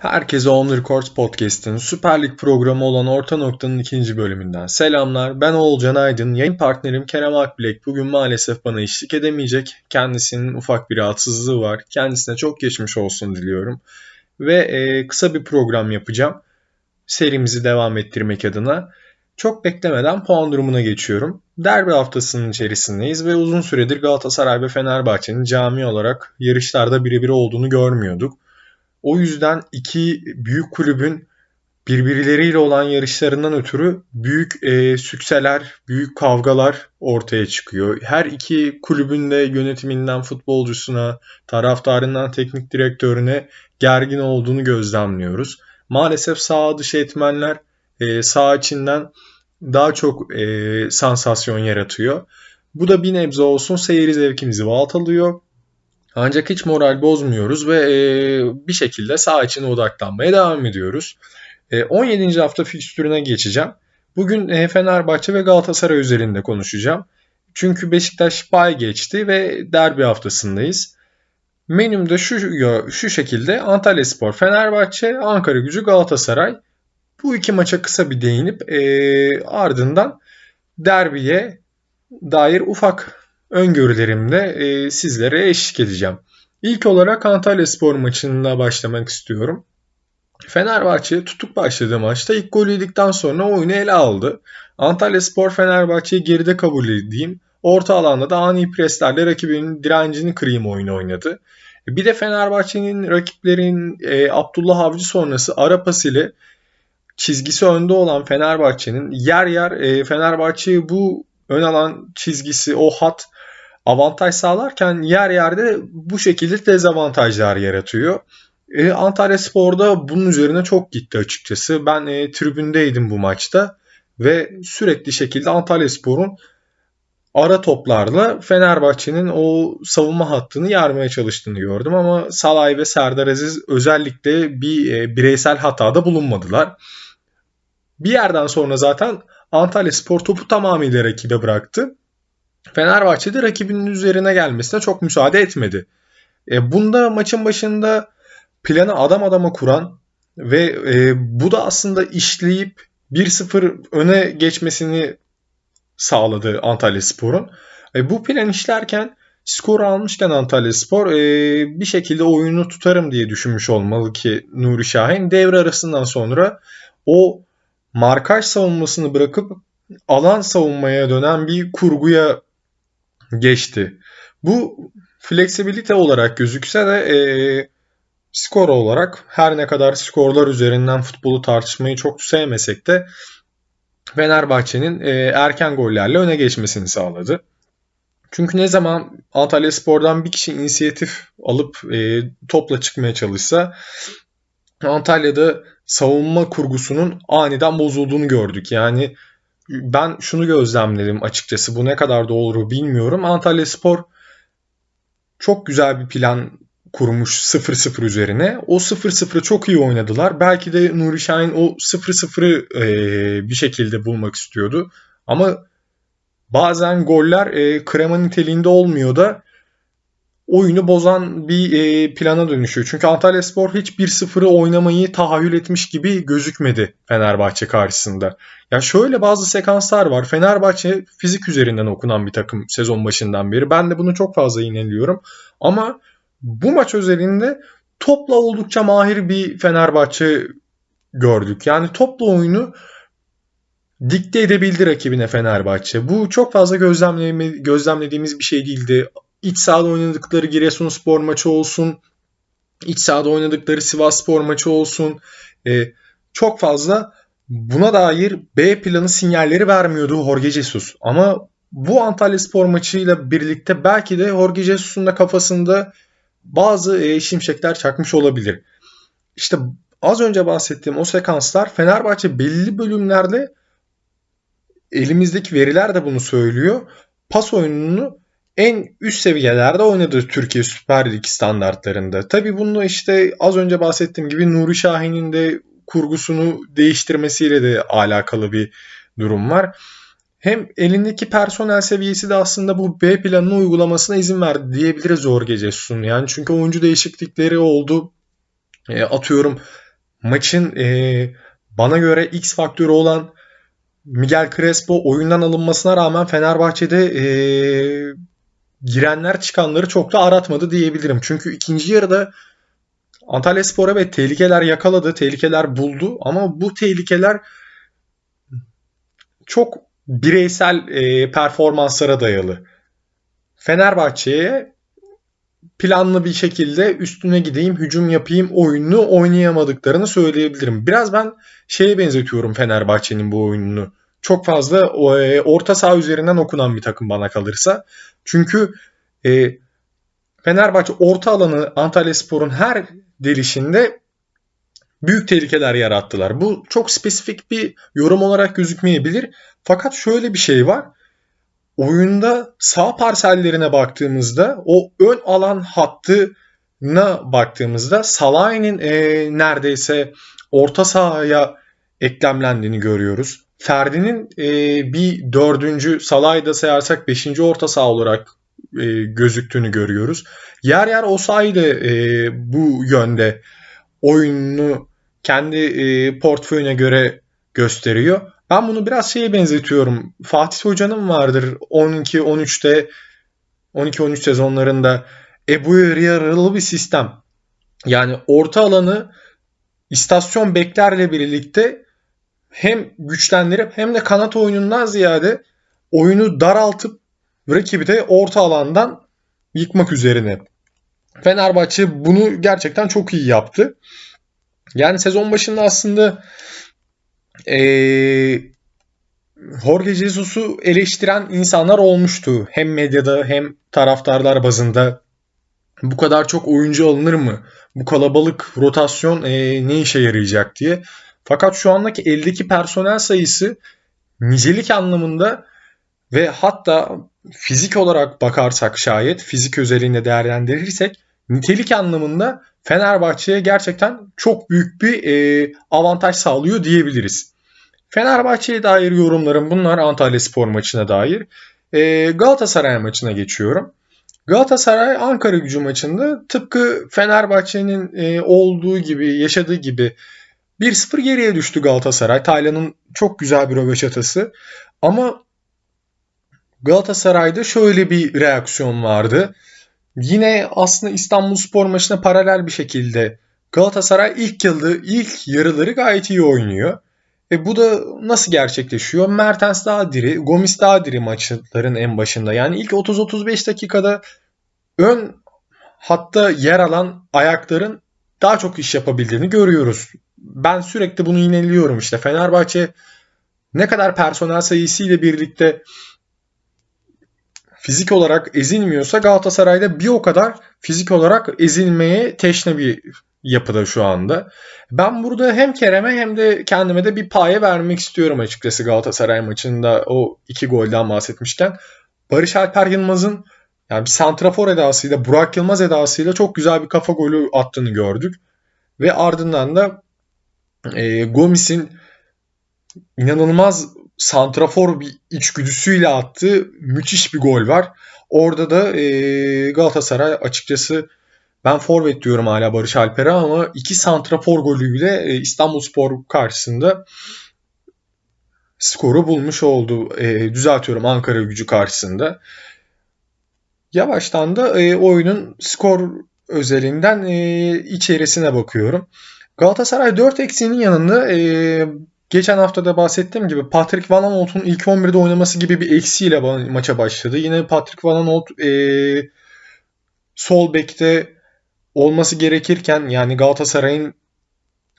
Herkese On Records Podcast'ın Süper Lig programı olan Orta Nokta'nın ikinci bölümünden selamlar. Ben Oğulcan Aydın. Yayın partnerim Kerem Akbilek bugün maalesef bana eşlik edemeyecek. Kendisinin ufak bir rahatsızlığı var. Kendisine çok geçmiş olsun diliyorum. Ve e, kısa bir program yapacağım. Serimizi devam ettirmek adına. Çok beklemeden puan durumuna geçiyorum. Derbi haftasının içerisindeyiz ve uzun süredir Galatasaray ve Fenerbahçe'nin cami olarak yarışlarda birebir olduğunu görmüyorduk. O yüzden iki büyük kulübün birbirleriyle olan yarışlarından ötürü büyük e, sükseler, büyük kavgalar ortaya çıkıyor. Her iki kulübün de yönetiminden futbolcusuna, taraftarından teknik direktörüne gergin olduğunu gözlemliyoruz. Maalesef sağ dışı etmenler e, sağ içinden daha çok e, sansasyon yaratıyor. Bu da bir nebze olsun seyir zevkimizi baltalıyor. Ancak hiç moral bozmuyoruz ve e, bir şekilde sağ içine odaklanmaya devam ediyoruz. E, 17. hafta fikstürüne geçeceğim. Bugün e, Fenerbahçe ve Galatasaray üzerinde konuşacağım. Çünkü Beşiktaş bay geçti ve derbi haftasındayız. Menümde şu şu şekilde Antalya Spor, Fenerbahçe, Ankara Gücü, Galatasaray. Bu iki maça kısa bir değinip e, ardından derbiye dair ufak öngörülerimle e, sizlere eşlik edeceğim. İlk olarak Antalya Spor maçında başlamak istiyorum. Fenerbahçe tutuk başladığı maçta ilk golü yedikten sonra oyunu ele aldı. Antalya Spor Fenerbahçe'yi geride kabul edeyim. Orta alanda da ani preslerle rakibinin direncini kırayım oyunu oynadı. Bir de Fenerbahçe'nin rakiplerin e, Abdullah Avcı sonrası ara pas ile çizgisi önde olan Fenerbahçe'nin yer yer e, Fenerbahçe'yi bu ön alan çizgisi, o hat avantaj sağlarken yer yerde bu şekilde dezavantajlar yaratıyor. E, Antalya Spor'da bunun üzerine çok gitti açıkçası. Ben e, tribündeydim bu maçta ve sürekli şekilde Antalya Spor'un ara toplarla Fenerbahçe'nin o savunma hattını yarmaya çalıştığını gördüm ama Salay ve Serdar Aziz özellikle bir e, bireysel hatada bulunmadılar. Bir yerden sonra zaten Antalya Spor topu tamamıyla rakibe bıraktı Fenerbahçe de rakibinin üzerine gelmesine çok müsaade etmedi. E, bunda maçın başında planı adam adama kuran ve e, bu da aslında işleyip 1-0 öne geçmesini sağladı Antalya Spor'un. E, bu plan işlerken skor almışken Antalya Spor e, bir şekilde oyunu tutarım diye düşünmüş olmalı ki Nuri Şahin devre arasından sonra o markaj savunmasını bırakıp alan savunmaya dönen bir kurguya geçti. Bu fleksibilite olarak gözükse de e, skor olarak her ne kadar skorlar üzerinden futbolu tartışmayı çok sevmesek de Fenerbahçe'nin e, erken gollerle öne geçmesini sağladı. Çünkü ne zaman Antalya Spor'dan bir kişi inisiyatif alıp e, topla çıkmaya çalışsa Antalya'da savunma kurgusunun aniden bozulduğunu gördük. Yani ben şunu gözlemledim açıkçası. Bu ne kadar doğru bilmiyorum. Antalya Spor çok güzel bir plan kurmuş 0-0 üzerine. O 0-0'ı çok iyi oynadılar. Belki de Nuri Şahin o 0-0'ı e, bir şekilde bulmak istiyordu. Ama bazen goller e, krema niteliğinde olmuyor da oyunu bozan bir e, plana dönüşüyor. Çünkü Antalya Spor hiç 1-0'ı oynamayı tahayyül etmiş gibi gözükmedi Fenerbahçe karşısında. Ya şöyle bazı sekanslar var. Fenerbahçe fizik üzerinden okunan bir takım sezon başından beri. Ben de bunu çok fazla inanıyorum. Ama bu maç özelinde topla oldukça mahir bir Fenerbahçe gördük. Yani topla oyunu dikte edebildi rakibine Fenerbahçe. Bu çok fazla gözlemlediğimiz bir şey değildi iç sahada oynadıkları Giresunspor maçı olsun, iç sahada oynadıkları Sivasspor maçı olsun e, çok fazla buna dair B planı sinyalleri vermiyordu Jorge Jesus. Ama bu Antalya Spor maçıyla birlikte belki de Jorge Jesus'un da kafasında bazı e, şimşekler çakmış olabilir. İşte az önce bahsettiğim o sekanslar Fenerbahçe belli bölümlerde elimizdeki veriler de bunu söylüyor. Pas oyununu en üst seviyelerde oynadı Türkiye Süper Lig standartlarında. Tabii bunu işte az önce bahsettiğim gibi Nuri Şahin'in de kurgusunu değiştirmesiyle de alakalı bir durum var. Hem elindeki personel seviyesi de aslında bu B planını uygulamasına izin verdi diyebiliriz Jorge Jesus'un. Yani çünkü oyuncu değişiklikleri oldu. E, atıyorum maçın e, bana göre X faktörü olan Miguel Crespo oyundan alınmasına rağmen Fenerbahçe'de e, girenler çıkanları çok da aratmadı diyebilirim. Çünkü ikinci yarıda Antalya Spor'a ve tehlikeler yakaladı, tehlikeler buldu ama bu tehlikeler çok bireysel e, performanslara dayalı. Fenerbahçe'ye planlı bir şekilde üstüne gideyim, hücum yapayım oyununu oynayamadıklarını söyleyebilirim. Biraz ben şeye benzetiyorum Fenerbahçe'nin bu oyununu. Çok fazla e, orta saha üzerinden okunan bir takım bana kalırsa. Çünkü e, Fenerbahçe orta alanı Antalya Spor'un her delişinde büyük tehlikeler yarattılar. Bu çok spesifik bir yorum olarak gözükmeyebilir. Fakat şöyle bir şey var. Oyunda sağ parsellerine baktığımızda o ön alan hattına baktığımızda Salah'ın e, neredeyse orta sahaya eklemlendiğini görüyoruz. Ferdi'nin e, bir dördüncü Salah'ı da sayarsak beşinci orta saha olarak e, gözüktüğünü görüyoruz. Yer yer Osayi de e, bu yönde oyununu kendi e, portföyüne göre gösteriyor. Ben bunu biraz şeye benzetiyorum. Fatih Hoca'nın vardır 12-13'te 12-13 sezonlarında Ebu Yarılı bir sistem. Yani orta alanı istasyon beklerle birlikte hem güçlendirip hem de kanat oyunundan ziyade oyunu daraltıp rakibi de orta alandan yıkmak üzerine. Fenerbahçe bunu gerçekten çok iyi yaptı. Yani sezon başında aslında ee, Jorge Jesus'u eleştiren insanlar olmuştu. Hem medyada hem taraftarlar bazında. Bu kadar çok oyuncu alınır mı? Bu kalabalık rotasyon e, ne işe yarayacak diye. Fakat şu andaki eldeki personel sayısı nicelik anlamında ve hatta fizik olarak bakarsak şayet fizik özelliğinde değerlendirirsek nitelik anlamında Fenerbahçe'ye gerçekten çok büyük bir e, avantaj sağlıyor diyebiliriz. Fenerbahçe'ye dair yorumlarım bunlar Antalya Spor maçına dair. E, Galatasaray maçına geçiyorum. Galatasaray Ankara gücü maçında tıpkı Fenerbahçe'nin e, olduğu gibi, yaşadığı gibi 1-0 geriye düştü Galatasaray. Taylan'ın çok güzel bir röveşatası. Ama Galatasaray'da şöyle bir reaksiyon vardı. Yine aslında İstanbul Spor maçına paralel bir şekilde Galatasaray ilk yılda ilk yarıları gayet iyi oynuyor. E bu da nasıl gerçekleşiyor? Mertens daha diri, Gomis daha diri maçların en başında. Yani ilk 30-35 dakikada ön hatta yer alan ayakların daha çok iş yapabildiğini görüyoruz. Ben sürekli bunu yineliyorum işte. Fenerbahçe ne kadar personel sayısıyla birlikte fizik olarak ezilmiyorsa Galatasaray'da bir o kadar fizik olarak ezilmeye teşne bir yapıda şu anda. Ben burada hem Kerem'e hem de kendime de bir paye vermek istiyorum açıkçası Galatasaray maçında o iki golden bahsetmişken. Barış Alper Yılmaz'ın yani bir santrafor edasıyla, Burak Yılmaz edasıyla çok güzel bir kafa golü attığını gördük. Ve ardından da e, Gomis'in inanılmaz santrafor bir içgüdüsüyle attığı müthiş bir gol var. Orada da e, Galatasaray açıkçası ben forvet diyorum hala Barış Alper'e ama iki santrafor golüyle e, İstanbul Spor karşısında skoru bulmuş oldu. E, düzeltiyorum Ankara gücü karşısında. Yavaştan da e, oyunun skor özelinden e, içerisine bakıyorum. Galatasaray 4 eksiğinin yanında e, geçen hafta da bahsettiğim gibi Patrick Van Aanholt'un ilk 11'de oynaması gibi bir eksiğiyle maça başladı. Yine Patrick Van Aanholt e, sol bekte olması gerekirken yani Galatasaray'ın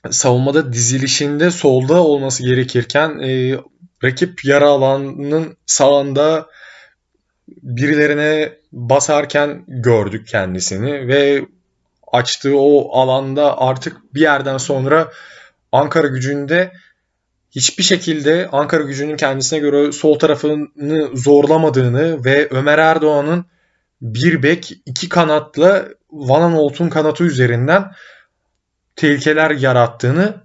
savunmada dizilişinde solda olması gerekirken e, rakip yara alanının sağında birilerine basarken gördük kendisini ve açtığı o alanda artık bir yerden sonra Ankara gücünde hiçbir şekilde Ankara gücünün kendisine göre sol tarafını zorlamadığını ve Ömer Erdoğan'ın bir bek iki kanatla Van Aanholt'un kanatı üzerinden tehlikeler yarattığını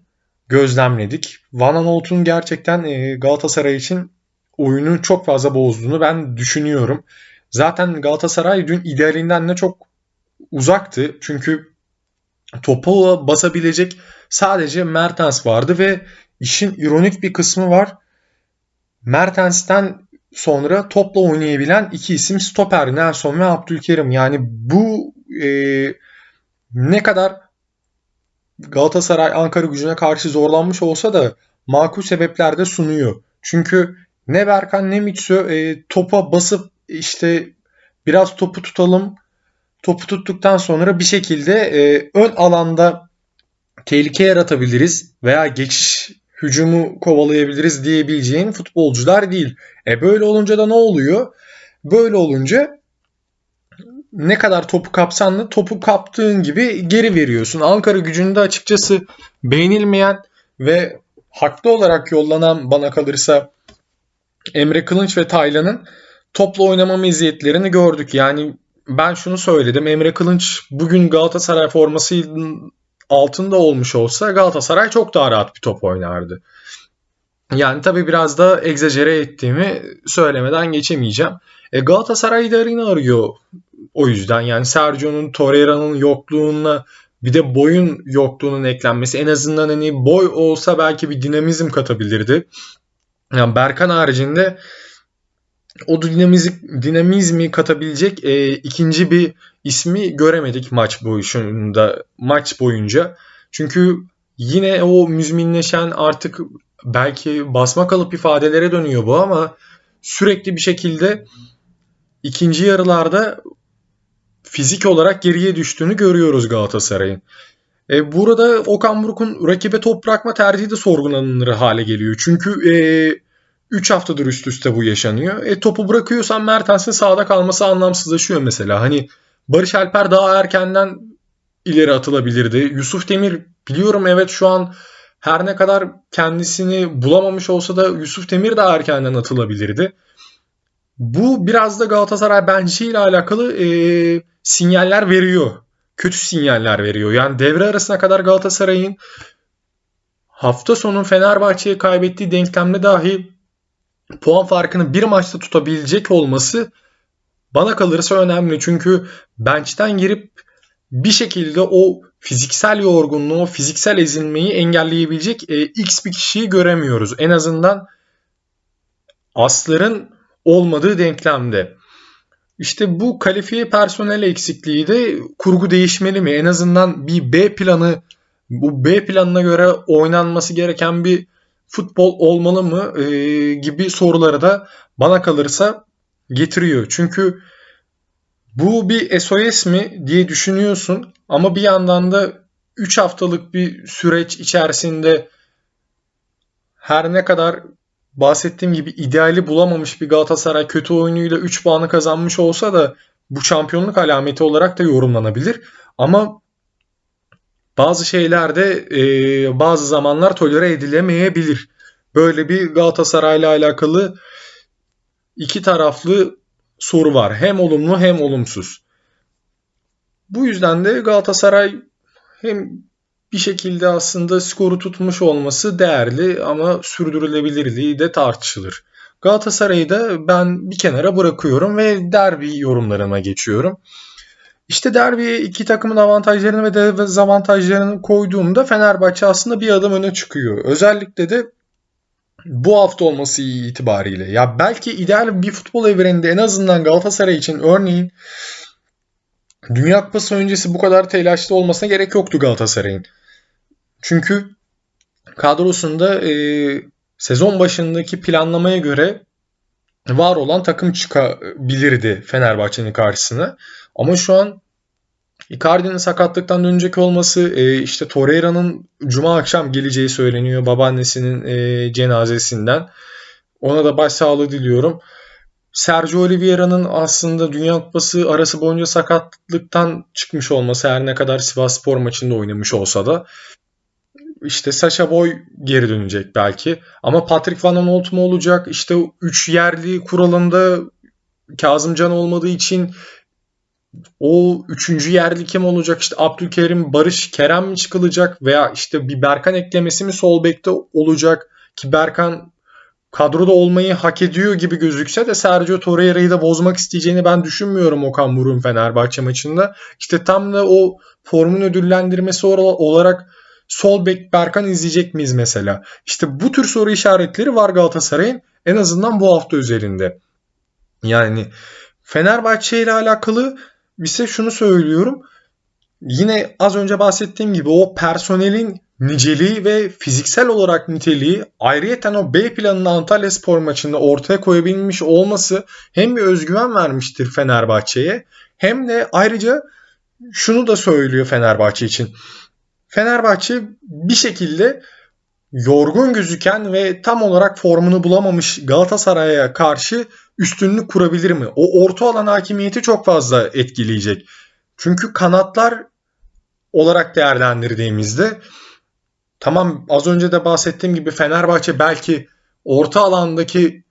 gözlemledik. Van Aanholt'un gerçekten e, Galatasaray için oyunu çok fazla bozduğunu ben düşünüyorum. Zaten Galatasaray dün idealinden de çok uzaktı. Çünkü topu basabilecek sadece Mertens vardı ve işin ironik bir kısmı var. Mertens'ten sonra topla oynayabilen iki isim stoper Nelson ve Abdülkerim. Yani bu e, ne kadar Galatasaray Ankara gücüne karşı zorlanmış olsa da makul sebepler de sunuyor. Çünkü ne Berkan ne Mitsu e, topa basıp işte biraz topu tutalım. Topu tuttuktan sonra bir şekilde e, ön alanda tehlike yaratabiliriz veya geçiş hücumu kovalayabiliriz diyebileceğin futbolcular değil. E böyle olunca da ne oluyor? Böyle olunca ne kadar topu kapsan da topu kaptığın gibi geri veriyorsun. Ankara gücünde açıkçası beğenilmeyen ve haklı olarak yollanan bana kalırsa Emre Kılınç ve Taylan'ın topla oynama meziyetlerini gördük. Yani ben şunu söyledim. Emre Kılınç bugün Galatasaray formasının altında olmuş olsa Galatasaray çok daha rahat bir top oynardı. Yani tabii biraz da egzajere ettiğimi söylemeden geçemeyeceğim. E Galatasaray idarini arıyor o yüzden. Yani Sergio'nun Torreira'nın yokluğuna bir de boyun yokluğunun eklenmesi en azından hani boy olsa belki bir dinamizm katabilirdi. Yani Berkan haricinde o dinamizm, dinamizmi katabilecek e, ikinci bir ismi göremedik maç boyunca. Maç boyunca. Çünkü yine o müzminleşen artık belki basma kalıp ifadelere dönüyor bu ama sürekli bir şekilde ikinci yarılarda fizik olarak geriye düştüğünü görüyoruz Galatasaray'ın. E, burada Okan Buruk'un rakibe top bırakma tercihi de sorgulanır hale geliyor. Çünkü e, 3 haftadır üst üste bu yaşanıyor. E, topu bırakıyorsan Mertens'in sağda kalması anlamsızlaşıyor mesela. Hani Barış Alper daha erkenden ileri atılabilirdi. Yusuf Demir biliyorum evet şu an her ne kadar kendisini bulamamış olsa da Yusuf Demir daha erkenden atılabilirdi. Bu biraz da Galatasaray benciyle alakalı e, sinyaller veriyor. Kötü sinyaller veriyor. Yani devre arasına kadar Galatasaray'ın hafta sonu Fenerbahçe'ye kaybettiği denklemde dahi puan farkını bir maçta tutabilecek olması bana kalırsa önemli. Çünkü bench'ten girip bir şekilde o fiziksel yorgunluğu, fiziksel ezilmeyi engelleyebilecek e, X bir kişiyi göremiyoruz. En azından asların olmadığı denklemde. İşte bu kalifiye personel eksikliği de kurgu değişmeli mi? En azından bir B planı, bu B planına göre oynanması gereken bir futbol olmalı mı e, gibi soruları da bana kalırsa getiriyor. Çünkü bu bir SOS mi diye düşünüyorsun ama bir yandan da 3 haftalık bir süreç içerisinde her ne kadar bahsettiğim gibi ideali bulamamış bir Galatasaray kötü oyunuyla 3 puanı kazanmış olsa da bu şampiyonluk alameti olarak da yorumlanabilir. Ama bazı şeyler de e, bazı zamanlar tolere edilemeyebilir. Böyle bir Galatasaray'la alakalı iki taraflı soru var. Hem olumlu hem olumsuz. Bu yüzden de Galatasaray hem bir şekilde aslında skoru tutmuş olması değerli ama sürdürülebilirliği de tartışılır. Galatasaray'ı da ben bir kenara bırakıyorum ve derbi yorumlarıma geçiyorum. İşte derbiye iki takımın avantajlarını ve dezavantajlarını koyduğumda Fenerbahçe aslında bir adım öne çıkıyor. Özellikle de bu hafta olması itibariyle. Ya belki ideal bir futbol evreninde en azından Galatasaray için örneğin Dünya Kupası öncesi bu kadar telaşlı olmasına gerek yoktu Galatasaray'ın. Çünkü kadrosunda e, sezon başındaki planlamaya göre var olan takım çıkabilirdi Fenerbahçe'nin karşısına. Ama şu an Icardi'nin sakatlıktan dönecek olması, e, işte Torreira'nın cuma akşam geleceği söyleniyor babaannesinin e, cenazesinden. Ona da başsağlığı diliyorum. Sergio Oliveira'nın aslında Dünya Kupası arası boyunca sakatlıktan çıkmış olması her ne kadar Sivas Spor maçında oynamış olsa da işte Sasha Boy geri dönecek belki. Ama Patrick Van Aanholt mu olacak? İşte 3 yerli kuralında Kazımcan olmadığı için o üçüncü yerli kim olacak? İşte Abdülkerim, Barış, Kerem mi çıkılacak? Veya işte bir Berkan eklemesi mi sol bekte olacak? Ki Berkan kadroda olmayı hak ediyor gibi gözükse de Sergio Torreira'yı da bozmak isteyeceğini ben düşünmüyorum Okan Buruk'un Fenerbahçe maçında. İşte tam da o formun ödüllendirmesi olarak sol bek Berkan izleyecek miyiz mesela? İşte bu tür soru işaretleri var Galatasaray'ın en azından bu hafta üzerinde. Yani Fenerbahçe ile alakalı ise şunu söylüyorum. Yine az önce bahsettiğim gibi o personelin niceliği ve fiziksel olarak niteliği ayrıyeten o B planını Antalya Spor maçında ortaya koyabilmiş olması hem bir özgüven vermiştir Fenerbahçe'ye hem de ayrıca şunu da söylüyor Fenerbahçe için. Fenerbahçe bir şekilde yorgun gözüken ve tam olarak formunu bulamamış Galatasaray'a karşı üstünlük kurabilir mi? O orta alan hakimiyeti çok fazla etkileyecek. Çünkü kanatlar olarak değerlendirdiğimizde tamam az önce de bahsettiğim gibi Fenerbahçe belki orta alandaki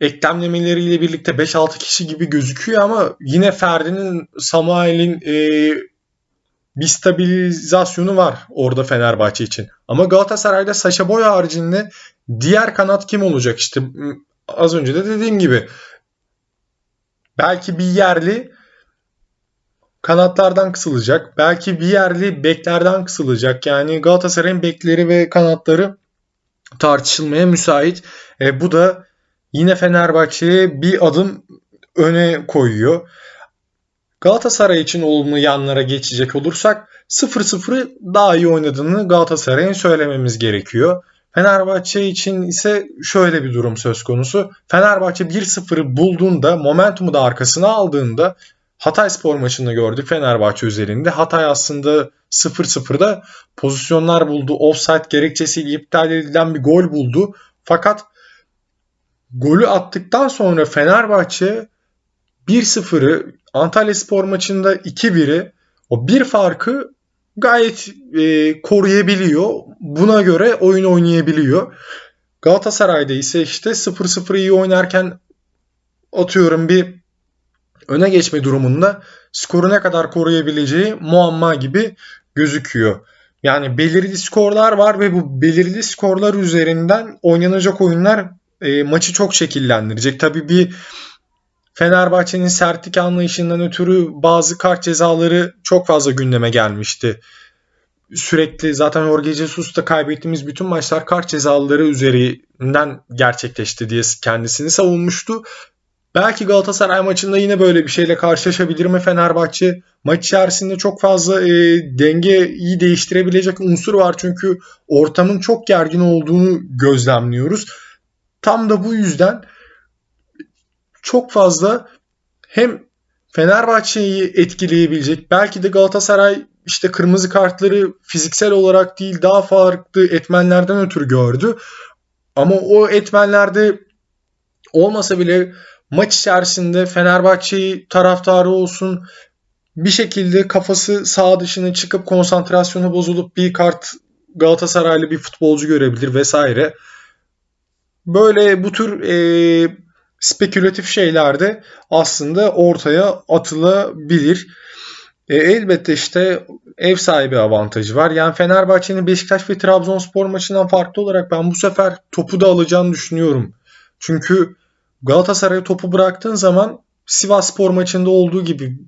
eklemlemeleriyle birlikte 5-6 kişi gibi gözüküyor ama yine Ferdi'nin, Samuel'in e, bir stabilizasyonu var orada Fenerbahçe için. Ama Galatasaray'da Saşa Boy haricinde diğer kanat kim olacak? İşte az önce de dediğim gibi belki bir yerli kanatlardan kısılacak. Belki bir yerli beklerden kısılacak. Yani Galatasaray'ın bekleri ve kanatları tartışılmaya müsait. E, bu da yine Fenerbahçe'ye bir adım öne koyuyor. Galatasaray için olumlu yanlara geçecek olursak 0-0'ı daha iyi oynadığını Galatasaray'ın söylememiz gerekiyor. Fenerbahçe için ise şöyle bir durum söz konusu. Fenerbahçe 1-0'ı bulduğunda, momentumu da arkasına aldığında Hatay spor maçında gördük Fenerbahçe üzerinde. Hatay aslında 0-0'da pozisyonlar buldu. Offside gerekçesiyle iptal edilen bir gol buldu. Fakat golü attıktan sonra Fenerbahçe 1-0'ı Antalya Spor maçında 2-1'i o bir farkı gayet e, koruyabiliyor. Buna göre oyun oynayabiliyor. Galatasaray'da ise işte 0-0 iyi oynarken atıyorum bir öne geçme durumunda skoru ne kadar koruyabileceği muamma gibi gözüküyor. Yani belirli skorlar var ve bu belirli skorlar üzerinden oynanacak oyunlar e, maçı çok şekillendirecek. Tabii bir Fenerbahçe'nin sertlik anlayışından ötürü bazı kart cezaları çok fazla gündeme gelmişti. Sürekli zaten Jorge Jesus'ta kaybettiğimiz bütün maçlar kart cezaları üzerinden gerçekleşti diye kendisini savunmuştu. Belki Galatasaray maçında yine böyle bir şeyle karşılaşabilir mi Fenerbahçe? Maç içerisinde çok fazla e, dengeyi değiştirebilecek unsur var çünkü ortamın çok gergin olduğunu gözlemliyoruz. Tam da bu yüzden çok fazla hem Fenerbahçe'yi etkileyebilecek belki de Galatasaray işte kırmızı kartları fiziksel olarak değil daha farklı etmenlerden ötürü gördü. Ama o etmenlerde olmasa bile maç içerisinde Fenerbahçe'yi taraftarı olsun bir şekilde kafası sağ dışına çıkıp konsantrasyonu bozulup bir kart Galatasaraylı bir futbolcu görebilir vesaire. Böyle bu tür e, spekülatif şeyler de aslında ortaya atılabilir. E, elbette işte ev sahibi avantajı var. Yani Fenerbahçe'nin Beşiktaş ve Trabzonspor maçından farklı olarak ben bu sefer topu da alacağını düşünüyorum. Çünkü Galatasaray'a topu bıraktığın zaman Sivas Spor maçında olduğu gibi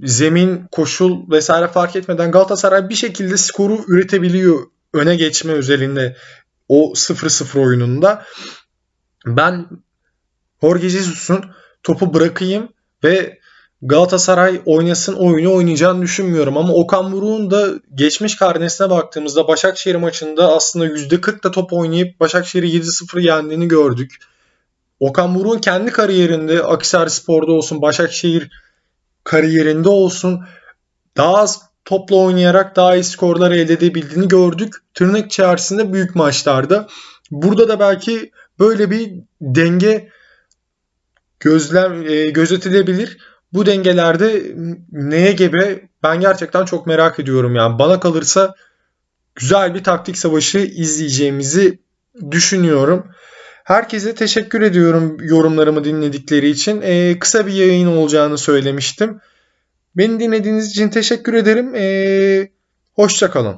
zemin, koşul vesaire fark etmeden Galatasaray bir şekilde skoru üretebiliyor öne geçme özelinde o 0-0 oyununda. Ben Jorge Jesus'un topu bırakayım ve Galatasaray oynasın oyunu oynayacağını düşünmüyorum. Ama Okan Buruk'un da geçmiş karnesine baktığımızda Başakşehir maçında aslında %40 da top oynayıp Başakşehir'i 7-0 yendiğini gördük. Okan Buruk'un kendi kariyerinde Akhisar Spor'da olsun, Başakşehir kariyerinde olsun daha az topla oynayarak daha iyi skorlar elde edebildiğini gördük. Tırnak içerisinde büyük maçlarda. Burada da belki böyle bir denge gözlem e, gözetilebilir. Bu dengelerde neye gebe ben gerçekten çok merak ediyorum yani. Bana kalırsa güzel bir taktik savaşı izleyeceğimizi düşünüyorum. Herkese teşekkür ediyorum yorumlarımı dinledikleri için. Ee, kısa bir yayın olacağını söylemiştim. Beni dinlediğiniz için teşekkür ederim. Ee, Hoşçakalın.